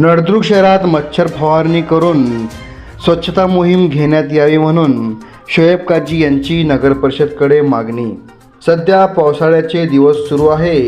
नळदुर्ग शहरात मच्छर फवारणी करून स्वच्छता मोहीम घेण्यात यावी म्हणून शोएब काजी यांची नगरपरिषदकडे मागणी. सध्या पावसाळ्याचे दिवस सुरू आहे.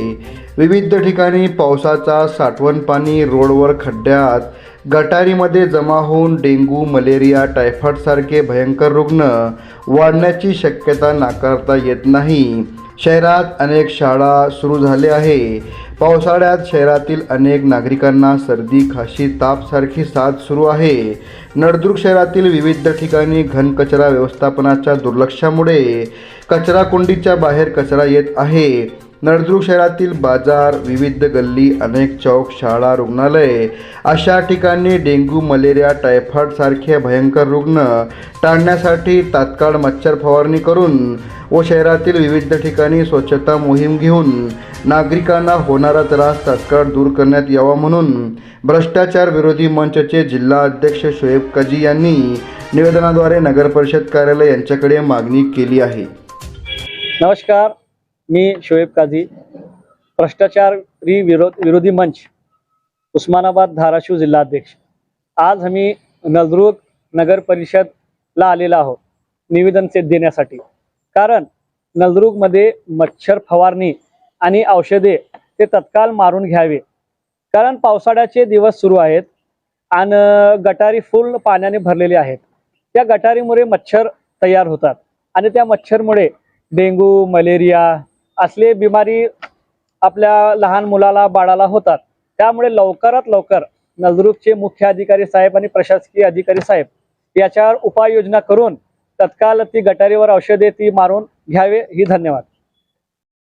विविध ठिकाणी पावसाचा साठवण पाणी रोडवर खड्ड्यात गटारीमध्ये जमा होऊन डेंग्यू मलेरिया टायफॉईडसारखे भयंकर रुग्ण वाढण्याची शक्यता नाकारता येत नाही. शहरात अनेक शाळा सुरू झाल्या आहे. पावसाळ्यात शहरातील अनेक नागरिकांना सर्दी खाशी तापसारखी साथ सुरू आहे. नळदुर्ग शहरातील विविध ठिकाणी घनकचरा व्यवस्थापनाच्या दुर्लक्षामुळे कचराकुंडीच्या बाहेर कचरा येत आहे. नळदुर्ग शहरातील बाजार विविध गल्ली अनेक चौक शाळा रुग्णालये अशा ठिकाणी डेंग्यू मलेरिया टायफॉईड सारखे भयंकर रुग्ण टाळण्यासाठी तात्काळ मच्छर फवारणी करून व शहरातील विविध ठिकाणी स्वच्छता मोहीम घेऊन नागरिकांना होणारा त्रास तात्काळ दूर करण्यात यावा म्हणून भ्रष्टाचार विरोधी मंचचे जिल्हा अध्यक्ष शोएब कजी यांनी निवेदनाद्वारे नगरपरिषद कार्यालय यांच्याकडे मागणी केली आहे. नमस्कार. मी शोएब काझी भ्रष्टाचारी विरोध विरोधी मंच उस्मानाबाद धाराशिव जिल्हाध्यक्ष आज आम्ही नलदुर्ग नगर परिषदला आलेला आहोत निवेदन से देण्यासाठी. कारण नलदुर्गमध्ये मच्छर फवारणी आणि औषधे ते तत्काळ मारून घ्यावे. कारण पावसाळ्याचे दिवस सुरू आहेत आणि गटारी फुल पाण्याने भरलेले आहेत. त्या गटारीमुळे मच्छर तयार होतात आणि त्या मच्छरमुळे डेंगू मलेरिया असले बिमारी आपल्या लहान मुलाला बाळाला होतात. त्यामुळे लवकरात लवकर नजरूकचे मुख्य अधिकारी साहेब आणि प्रशासकीय अधिकारी साहेब याच्यावर उपाययोजना करून तत्काळ ती गटारीवर औषधे ती मारून घ्यावे. ही धन्यवाद.